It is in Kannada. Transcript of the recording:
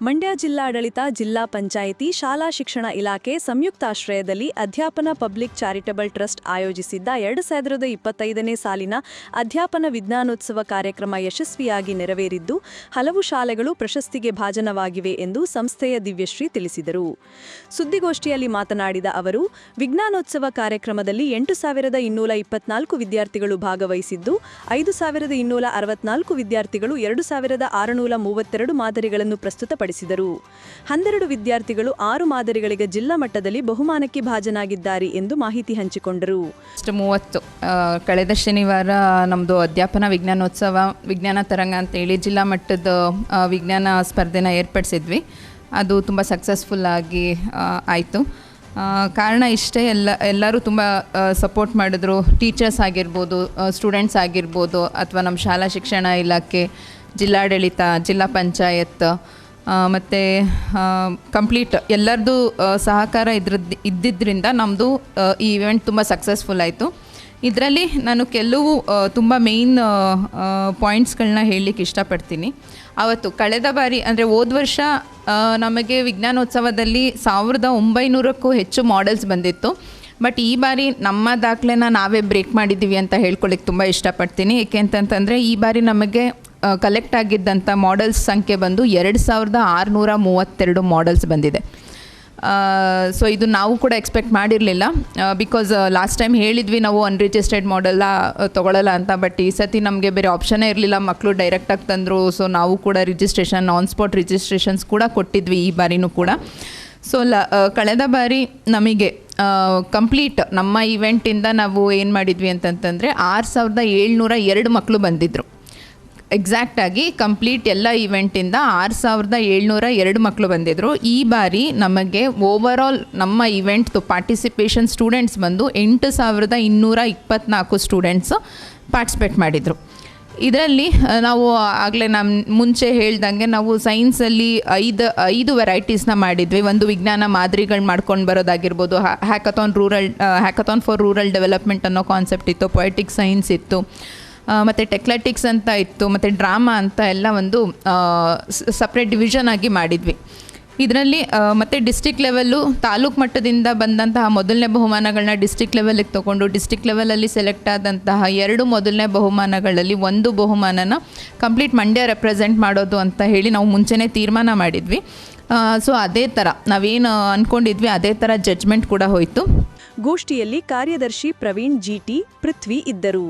ಮಂಡ್ಯ ಜಿಲ್ಲಾಡಳಿತ ಜಿಲ್ಲಾ ಪಂಚಾಯಿತಿ ಶಾಲಾ ಶಿಕ್ಷಣ ಇಲಾಖೆ ಸಂಯುಕ್ತಾಶ್ರಯದಲ್ಲಿ ಅಧ್ಯಾಪನ ಪಬ್ಲಿಕ್ ಚಾರಿಟಬಲ್ ಟ್ರಸ್ಟ್ ಆಯೋಜಿಸಿದ್ದ ಎರಡು ಸಾವಿರದ ಇಪ್ಪತ್ತೈದನೇ ಸಾಲಿನ ಅಧ್ಯಾಪನ ವಿಜ್ಞಾನೋತ್ಸವ ಕಾರ್ಯಕ್ರಮ ಯಶಸ್ವಿಯಾಗಿ ನೆರವೇರಿದ್ದು, ಹಲವು ಶಾಲೆಗಳು ಪ್ರಶಸ್ತಿಗೆ ಭಾಜನವಾಗಿವೆ ಎಂದು ಸಂಸ್ಥೆಯ ದಿವ್ಯಶ್ರೀ ತಿಳಿಸಿದರು. ಸುದ್ದಿಗೋಷ್ಠಿಯಲ್ಲಿ ಮಾತನಾಡಿದ ಅವರು, ವಿಜ್ಞಾನೋತ್ಸವ ಕಾರ್ಯಕ್ರಮದಲ್ಲಿ ಎಂಟು ಸಾವಿರದ ಇನ್ನೂರ ಇಪ್ಪತ್ನಾಲ್ಕು ವಿದ್ಯಾರ್ಥಿಗಳು ಭಾಗವಹಿಸಿದ್ದು, ಐದು ಸಾವಿರದ ಇನ್ನೂರ ಅರವತ್ನಾಲ್ಕು ವಿದ್ಯಾರ್ಥಿಗಳು ಎರಡು ಸಾವಿರದ ಆರುನೂರ ಮೂವತ್ತೆರಡು ಮಾದರಿಗಳನ್ನು ಪ್ರಸ್ತುತಪಡಿಸಿದರು ಹನ್ನೆರಡು ವಿದ್ಯಾರ್ಥಿಗಳು ಆರು ಮಾದರಿಗಳಿಗೆ ಜಿಲ್ಲಾ ಮಟ್ಟದಲ್ಲಿ ಬಹುಮಾನಕ್ಕೆ ಭಾಜನಾಗಿದ್ದಾರೆ ಎಂದು ಮಾಹಿತಿ ಹಂಚಿಕೊಂಡರು. ಮೂವತ್ತು ಕಳೆದ ಶನಿವಾರ ನಮ್ಮದು ಅಧ್ಯಾಪನ ವಿಜ್ಞಾನೋತ್ಸವ, ವಿಜ್ಞಾನ ತರಂಗ ಅಂತೇಳಿ ಜಿಲ್ಲಾ ಮಟ್ಟದ ವಿಜ್ಞಾನ ಸ್ಪರ್ಧೆನ ಏರ್ಪಡಿಸಿದ್ವಿ. ಅದು ತುಂಬ ಸಕ್ಸಸ್ಫುಲ್ಲಾಗಿ ಆಯಿತು. ಕಾರಣ ಇಷ್ಟೇ, ಎಲ್ಲ, ಎಲ್ಲರೂ ತುಂಬ ಸಪೋರ್ಟ್ ಮಾಡಿದ್ರು. ಟೀಚರ್ಸ್ ಆಗಿರ್ಬೋದು ಸ್ಟೂಡೆಂಟ್ಸ್ ಆಗಿರ್ಬೋದು, ಅಥವಾ ನಮ್ಮ ಶಾಲಾ ಶಿಕ್ಷಣ ಇಲಾಖೆ, ಜಿಲ್ಲಾಡಳಿತ, ಜಿಲ್ಲಾ ಪಂಚಾಯತ್ ಮತ್ತು ಕಂಪ್ಲೀಟ್ ಎಲ್ಲರದ್ದು ಸಹಕಾರ ಇದ್ರದ್ದು ಇದ್ದಿದ್ದರಿಂದ ನಮ್ಮದು ಈ ಇವೆಂಟ್ ತುಂಬ ಸಕ್ಸಸ್ಫುಲ್ ಆಯಿತು. ಇದರಲ್ಲಿ ನಾನು ಕೆಲವು ತುಂಬ ಮೇಯ್ನ್ ಪಾಯಿಂಟ್ಸ್ಗಳನ್ನ ಹೇಳಲಿಕ್ಕೆ ಇಷ್ಟಪಡ್ತೀನಿ. ಅವತ್ತು ಕಳೆದ ಬಾರಿ, ಅಂದರೆ ಹೋದ ವರ್ಷ ನಮಗೆ ವಿಜ್ಞಾನೋತ್ಸವದಲ್ಲಿ ಸಾವಿರದ ಒಂಬೈನೂರಕ್ಕೂ ಹೆಚ್ಚು ಮಾಡೆಲ್ಸ್ ಬಂದಿತ್ತು. ಬಟ್ ಈ ಬಾರಿ ನಮ್ಮ ದಾಖಲೆನ ನಾವೇ ಬ್ರೇಕ್ ಮಾಡಿದ್ದೀವಿ ಅಂತ ಹೇಳ್ಕೊಳ್ಳಿಕ್ಕೆ ತುಂಬ ಇಷ್ಟಪಡ್ತೀನಿ. ಏಕೆ ಅಂತಂತಂದರೆ, ಈ ಬಾರಿ ನಮಗೆ ಕಲೆಕ್ಟ್ ಆಗಿದ್ದಂಥ ಮಾಡೆಲ್ಸ್ ಸಂಖ್ಯೆ ಬಂದು ಎರಡು ಸಾವಿರದ ಆರುನೂರ ಮೂವತ್ತೆರಡು ಮಾಡೆಲ್ಸ್ ಬಂದಿದೆ. ಸೊ ಇದು ನಾವು ಕೂಡ ಎಕ್ಸ್ಪೆಕ್ಟ್ ಮಾಡಿರಲಿಲ್ಲ ಬಿಕಾಸ್ ಲಾಸ್ಟ್ ಟೈಮ್ ಹೇಳಿದ್ವಿ ನಾವು ಅನ್ರಿಜಿಸ್ಟರ್ಡ್ ಮಾಡೆಲ್ಲ ತೊಗೊಳ್ಳಲ್ಲ ಅಂತ ಬಟ್ ಈ ಸತಿ ನಮಗೆ ಬೇರೆ ಆಪ್ಷನ್ನೇ ಇರಲಿಲ್ಲ. ಮಕ್ಕಳು ಡೈರೆಕ್ಟಾಗಿ ತಂದರು ಸೊ ನಾವು ಕೂಡ ರಿಜಿಸ್ಟ್ರೇಷನ್ ಆನ್ ಸ್ಪಾಟ್ ರಿಜಿಸ್ಟ್ರೇಷನ್ಸ್ ಕೂಡ ಕೊಟ್ಟಿದ್ವಿ ಈ ಬಾರಿನೂ ಕೂಡ. ಸೊ ಲ ಕಳೆದ ಬಾರಿ ನಮಗೆ ಕಂಪ್ಲೀಟ್ ನಮ್ಮ ಇವೆಂಟಿಂದ ನಾವು ಏನು ಮಾಡಿದ್ವಿ ಅಂತಂತಂದರೆ ಆರು ಸಾವಿರದ ಏಳ್ನೂರ ಎರಡು ಮಕ್ಕಳು ಬಂದಿದ್ದರು ಎಕ್ಸಾಕ್ಟಾಗಿ ಕಂಪ್ಲೀಟ್ ಎಲ್ಲ ಇವೆಂಟಿಂದ ಆರು ಸಾವಿರದ ಏಳ್ನೂರ ಎರಡು ಮಕ್ಕಳು ಬಂದಿದ್ದರು ಈ ಬಾರಿ ನಮಗೆ ಓವರ್ ಆಲ್ ನಮ್ಮ ಇವೆಂಟ್ದು ಪಾರ್ಟಿಸಿಪೇಷನ್ ಸ್ಟೂಡೆಂಟ್ಸ್ ಬಂದು ಎಂಟು ಸಾವಿರದ ಇನ್ನೂರ ಇಪ್ಪತ್ನಾಲ್ಕು ಸ್ಟೂಡೆಂಟ್ಸು ಪಾರ್ಟಿಸಿಪೇಟ್ ಮಾಡಿದರು. ಇದರಲ್ಲಿ ನಾವು ಆಗಲೇ ನಮ್ಮ ಮುಂಚೆ ಹೇಳ್ದಂಗೆ ನಾವು ಸೈನ್ಸಲ್ಲಿ ಐದು ಐದು ವೆರೈಟೀಸ್ನ ಮಾಡಿದ್ವಿ. ಒಂದು ವಿಜ್ಞಾನ ಮಾದರಿಗಳು ಮಾಡ್ಕೊಂಡು ಬರೋದಾಗಿರ್ಬೋದು. Hackathon rural hackathon for rural development ಅನ್ನೋ ಕಾನ್ಸೆಪ್ಟ್ ಇತ್ತು. ಪೊಯೆಟಿಕ್ ಸೈನ್ಸ್ ಇತ್ತು. ಮತ್ತು ಟೆಕ್ಲೆಟಿಕ್ಸ್ ಅಂತ ಇತ್ತು, ಮತ್ತು ಡ್ರಾಮಾ ಅಂತ ಎಲ್ಲ ಒಂದು ಸಪ್ರೇಟ್ ಡಿವಿಷನ್ ಆಗಿ ಮಾಡಿದ್ವಿ. ಇದರಲ್ಲಿ ಮತ್ತು ಡಿಸ್ಟಿಕ್ ಲೆವೆಲ್ಲು ತಾಲೂಕು ಮಟ್ಟದಿಂದ ಬಂದಂತಹ ಮೊದಲನೇ ಬಹುಮಾನಗಳನ್ನ ಡಿಸ್ಟಿಕ್ ಲೆವೆಲಿಗೆ ತೊಗೊಂಡು ಡಿಸ್ಟಿಕ್ ಲೆವೆಲಲ್ಲಿ ಸೆಲೆಕ್ಟ್ ಆದಂತಹ ಎರಡು ಮೊದಲನೇ ಬಹುಮಾನಗಳಲ್ಲಿ ಒಂದು ಬಹುಮಾನನ ಕಂಪ್ಲೀಟ್ ಮಂಡ್ಯ ರೆಪ್ರೆಸೆಂಟ್ ಮಾಡೋದು ಅಂತ ಹೇಳಿ ನಾವು ಮುಂಚೆನೇ ತೀರ್ಮಾನ ಮಾಡಿದ್ವಿ. ಸೊ ಅದೇ ಥರ ನಾವೇನು ಅಂದ್ಕೊಂಡಿದ್ವಿ ಅದೇ ಥರ ಜಡ್ಜ್ಮೆಂಟ್ ಕೂಡ ಹೋಯಿತು. ಗೋಷ್ಠಿಯಲ್ಲಿ ಕಾರ್ಯದರ್ಶಿ ಪ್ರವೀಣ್ ಜಿಟಿ ಪೃಥ್ವಿ ಇದ್ದರು.